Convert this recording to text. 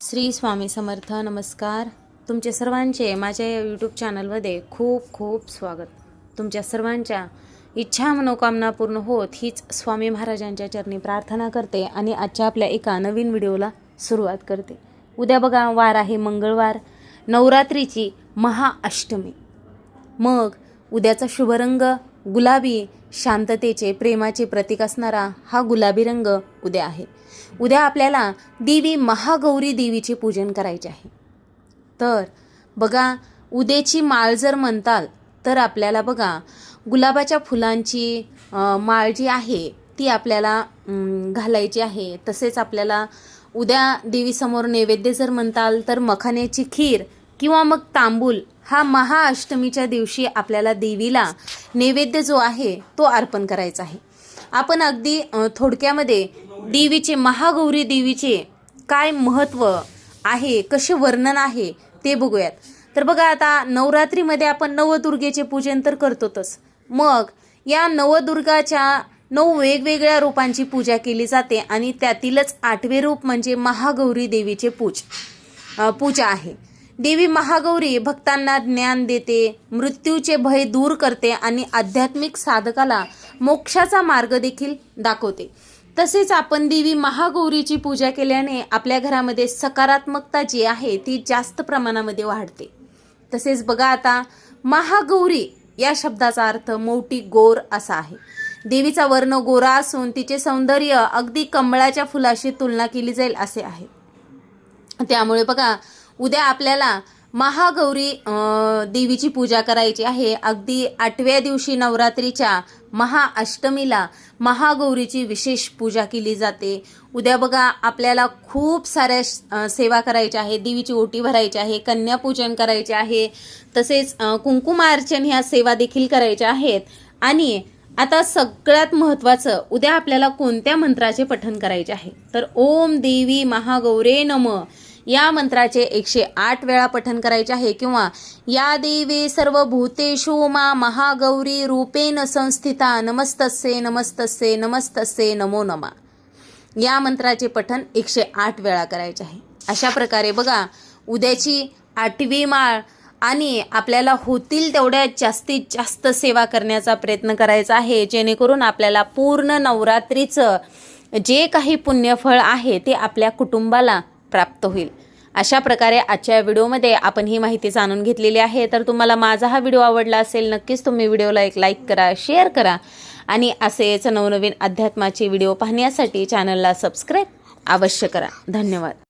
श्री स्वामी समर्थ नमस्कार. तुमचे सर्वांचे माझ्या या यूट्यूब चॅनलमध्ये खूप खूप स्वागत. तुमच्या सर्वांच्या इच्छा मनोकामना पूर्ण होत हीच स्वामी महाराजांच्या चरणी प्रार्थना करते आणि आजच्या आपल्या एका नवीन व्हिडिओला सुरुवात करते. उद्या बघा वार आहे मंगळवार नवरात्रीची महाअष्टमी. मग उद्याचा शुभरंग गुलाबी शांततेचे प्रेमाचे प्रतीक असणारा हा गुलाबी रंग उद्या आहे. उद्या आपल्याला देवी महागौरी देवीचे पूजन करायचे आहे. तर बघा उद्याची माळ जर म्हणताल तर आपल्याला बघा गुलाबाच्या फुलांची माळ जी आहे ती आपल्याला घालायची आहे. तसेच आपल्याला उद्या देवीसमोर नैवेद्य जर म्हणताल तर मखाण्याची खीर किंवा मग तांबूल हा महाअष्टमीच्या दिवशी आपल्याला देवीला नैवेद्य जो आहे तो अर्पण करायचा आहे. आपण अगदी थोडक्यामध्ये देवीचे महागौरी देवीचे काय महत्त्व आहे कसे वर्णन आहे ते बघूयात. तर बघा आता नवरात्रीमध्ये आपण नवदुर्गेचे पूजन तर करतोच मग या नवदुर्गाच्या नऊ वेगवेगळ्या रूपांची पूजा केली जाते आणि त्यातीलच आठवे रूप म्हणजे महागौरी देवीचे पूज पूजा आहे. देवी महागौरी भक्तांना ज्ञान देते मृत्यूचे भय दूर करते आणि आध्यात्मिक साधकाला मोक्षाचा मार्ग देखील दाखवते. तसेच आपण देवी महागौरीची पूजा केल्याने आपल्या घरामध्ये सकारात्मकता जी आहे ती जास्त प्रमाणामध्ये वाढते. तसेच बघा आता महागौरी या शब्दाचा अर्थ मोठी गोर असा आहे. देवीचा वर्ण गोरा असून तिचे सौंदर्य अगदी कमळाच्या फुलाशी तुलना केली जाईल असे आहे. त्यामुळे बघा उद्या आपल्याला महागौरी देवीची पूजा करायची आहे. अगदी आठव्या दिवशी नवरात्रीच्या महाअष्टमीला महागौरीची विशेष पूजा केली जाते. उद्या बघा आपल्याला खूप साऱ्या सेवा करायच्या आहे. देवीची ओटी भरायची आहे कन्यापूजन करायचे आहे. तसेच कुंकुमार्चन ह्या सेवा देखील करायच्या आहेत. आणि आता सगळ्यात महत्त्वाचं उद्या आपल्याला कोणत्या मंत्राचे पठण करायचे आहे? तर ओम देवी महागौरे नम. या मंत्राचे एकशे आठ वेळा पठन करायचे आहे. किंवा या देवी सर्व भूतेषु मा महागौरी रूपेण संस्थिता नमस्तस्ये नमस्तस्ये नमस्तस्ये नमो नमा. या मंत्राचे पठन एकशे आठ वेळा करायचे आहे. अशा प्रकारे बघा उद्याची आठवी माळ आणि आपल्याला होतील तेवढ्या जास्तीत जास्त सेवा करण्याचा प्रयत्न करायचा आहे. जेणेकरून आपल्याला पूर्ण नवरात्रीचं जे काही पुण्यफळ आहे ते आपल्या कुटुंबाला प्राप्त होईल. अशा प्रकारे आजच्या व्हिडिओमध्ये आपण ही माहिती जाणून घेतलेली आहे. तर तुम्हाला माझा हा व्हिडिओ आवडला असेल नक्कीच तुम्ही व्हिडिओला एक लाईक करा शेअर करा आणि असेच नवनवीन अध्यात्माचे व्हिडिओ पाहण्यासाठी चॅनलला सबस्क्राईब अवश्य करा. धन्यवाद.